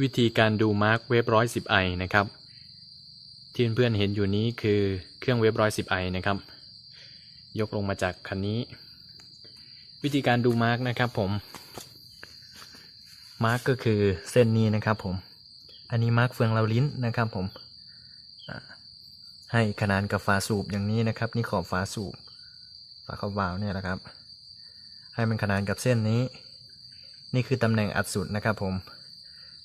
วิธีการดูมาร์กเว็บร้อยสิบไอนะครับ ที่เพื่อนๆเห็นอยู่นี้คือเครื่องเว็บร้อยสิบไอนะครับ ยกลงมาจากคันนี้ วิธีการดูมาร์กนะครับผมมาร์กก็คือเส้นนี้นะครับผม อันนี้มาร์กเฟืองเราลิ้นนะครับผมให้ขนานกับฝาสูบอย่างนี้นะครับ นี่ขอบฝาสูบฝาเข้าวาล์วเนี่ยนะครับ ให้มันขนานกับเส้นนี้ นี่คือตำแหน่งอัดสุดนะครับผม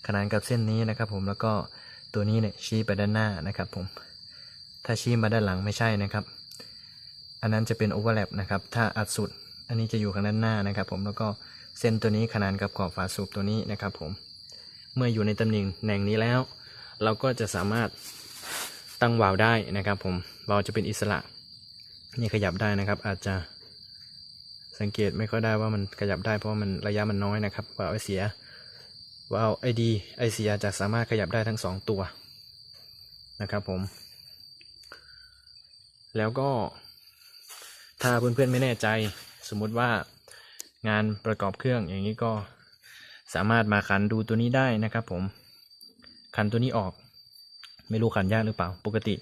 ขนานกับเส้นนี้นะครับ ผมแล้วก็ตัวนี้เนี่ยชี้ไปด้านหน้านะครับผมถ้าชี้มาด้านหลังไม่ใช่นะครับ อันนั้นจะเป็นโอเวอร์แลปนะครับถ้าอัดสุดอันนี้จะอยู่ข้างด้านหน้านะครับ ผมแล้วก็เส้นตัวนี้ขนานกับขอบฝาสูบตัวนี้นะครับ ผมเมื่ออยู่ในตำแหน่งแหน่งนี้แล้ว เราก็จะสามารถตั้งวาล์วได้นะครับ ผมวาล์วจะเป็นอิสระนี่ขยับได้นะครับ อาจจะสังเกตไม่ค่อยได้ว่ามันขยับได้เพราะว่ามันระยะมันน้อยนะครับวาล์วไอเสีย ว้าวไอดีไอเสียจะสามารถขยับได้ทั้งสองตัวนะครับผม แล้วก็ถ้าเพื่อนๆไม่แน่ใจ สมมุติว่างานประกอบเครื่องอย่างนี้ก็สามารถมาขันดูตัวนี้ได้นะครับผม ขันตัวนี้ออก ไม่รู้ขันยากหรือเปล่า ปกติ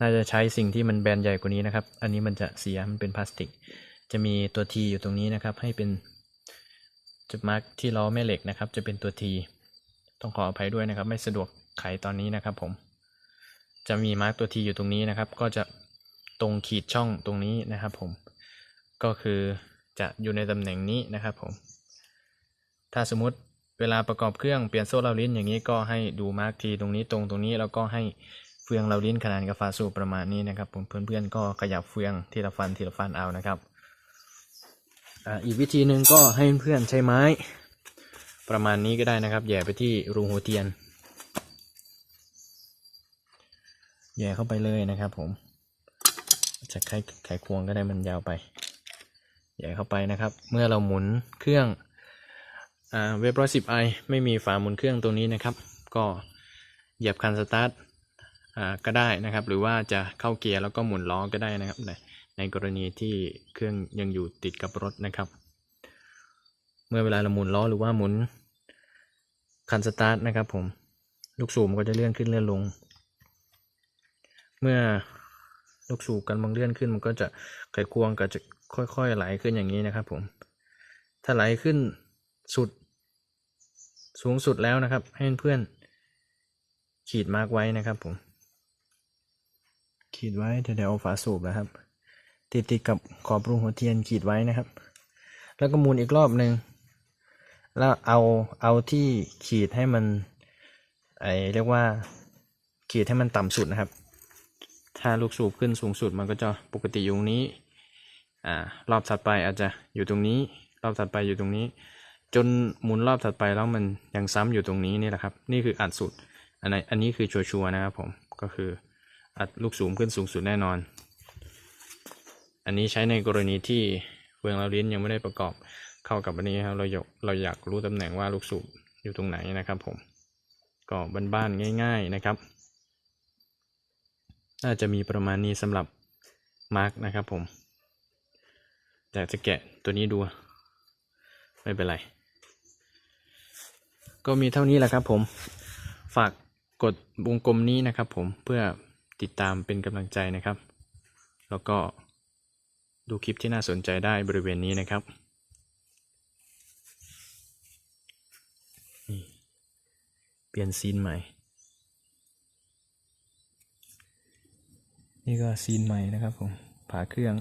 น่าจะใช้สิ่งที่มันแบนใหญ่กว่านี้นะครับ อันนี้มันจะเสียมันเป็นพลาสติก จะมีตัว T อยู่ตรงนี้นะครับ ให้เป็น จุดมาร์กที่ล้อแม่เหล็กนะครับ จะเป็นตัว T ต้องขออภัยด้วยนะครับ ไม่สะดวกไขตอนนี้นะครับผม จะมีมาร์กตัว T อยู่ตรงนี้นะครับ ก็จะตรงขีดช่องตรงนี้นะครับผม ก็คือจะอยู่ในตำแหน่งนี้นะครับผม ถ้าสมมติเวลาประกอบเครื่องเปลี่ยนโซ่เราลิ้นอย่างนี้ก็ให้ดูมาร์กทีตรงนี้ตรงตรงนี้แล้วก็ให้เฟืองเราลิ้นขนานกับฝาสูบประมาณนี้นะครับผมเพื่อนๆก็ขยับเฟืองทีละฟันทีละฟันเอานะครับ อีกวิธีหนึ่งก็ให้เพื่อนๆใช้ไม้ ประมาณนี้ก็ได้นะครับแย่ไปที่รูหัวเทียนแย่เข้าไปเลยนะครับผมจะไขไขควงก็ได้มันยาวไปแย่เข้าไปนะครับ เมื่อเราหมุนเครื่องเว็บร้อยสิบไอไม่มีฝาหมุนเครื่องตรงนี้นะครับ ก็เหยียบคันสตาร์ทก็ได้นะครับ หรือว่าจะเข้าเกียร์แล้วก็หมุนล้อก็ได้นะครับ ในกรณีที่เครื่องยังอยู่ติดกับรถนะครับ เมื่อเวลาเราหมุนล้อหรือว่าหมุนคันสตาร์ทนะครับผมลูกสูบมันก็จะเลื่อนขึ้นเลื่อนลง เมื่อลูกสูบกันบางเลื่อนขึ้นมันก็จะไขควงก็จะค่อยๆไหลขึ้นอย่างนี้นะครับ ผม ถ้าไหลขึ้นสุดสูงสุดแล้วนะครับ ให้เพื่อนขีดมาร์กไว้นะครับผม ขีดไว้แถวๆฝาสูบนะครับ ติดติดกับขอบรูหัวเทียนขีดไว้นะครับ แล้วก็หมุนอีกรอบหนึ่งแล้วเอาเอาที่ขีดให้มันไอเรียกว่าขีดให้มันต่ำสุดนะครับ ถ้าลูกสูบขึ้นสูงสุดมันก็จะปกติอยู่ตรงนี้อ่ารอบถัดไปอาจจะอยู่ตรงนี้ รอบถัดไปอยู่ตรงนี้ จนหมุนรอบถัดไปแล้วมันยังซ้ำอยู่ตรงนี้นี่แหละครับ นี่คืออัดสุดอันไหนอันนี้คือชัวร์ๆนะครับผมก็คืออัดลูกสูงขึ้นสูงสุดแน่นอน อันนี้ใช้ในกรณีที่เฟืองเราลิ้นยังไม่ได้ประกอบเข้ากับอันนี้ครับเราอยากเราอยากรู้ตำแหน่งว่าลูกสูบอยู่ตรงไหนนะครับผมก็บ้านๆง่าย ๆนะครับ น่าจะมีประมาณนี้สำหรับมาร์กนะครับผมอยากจะแกะตัวนี้ดู ไม่เป็นไร ก็มีเท่านี้แหละครับผมฝากกดวงกลมนี้นะครับผมเพื่อติดตามเป็นกำลังใจนะครับ แล้วก็ ดูคลิปที่น่าสนใจได้บริเวณนี้นะครับนี่เปลี่ยนซีนใหม่ นี่ก็ซีนใหม่นะครับผมผ่าเครื่อง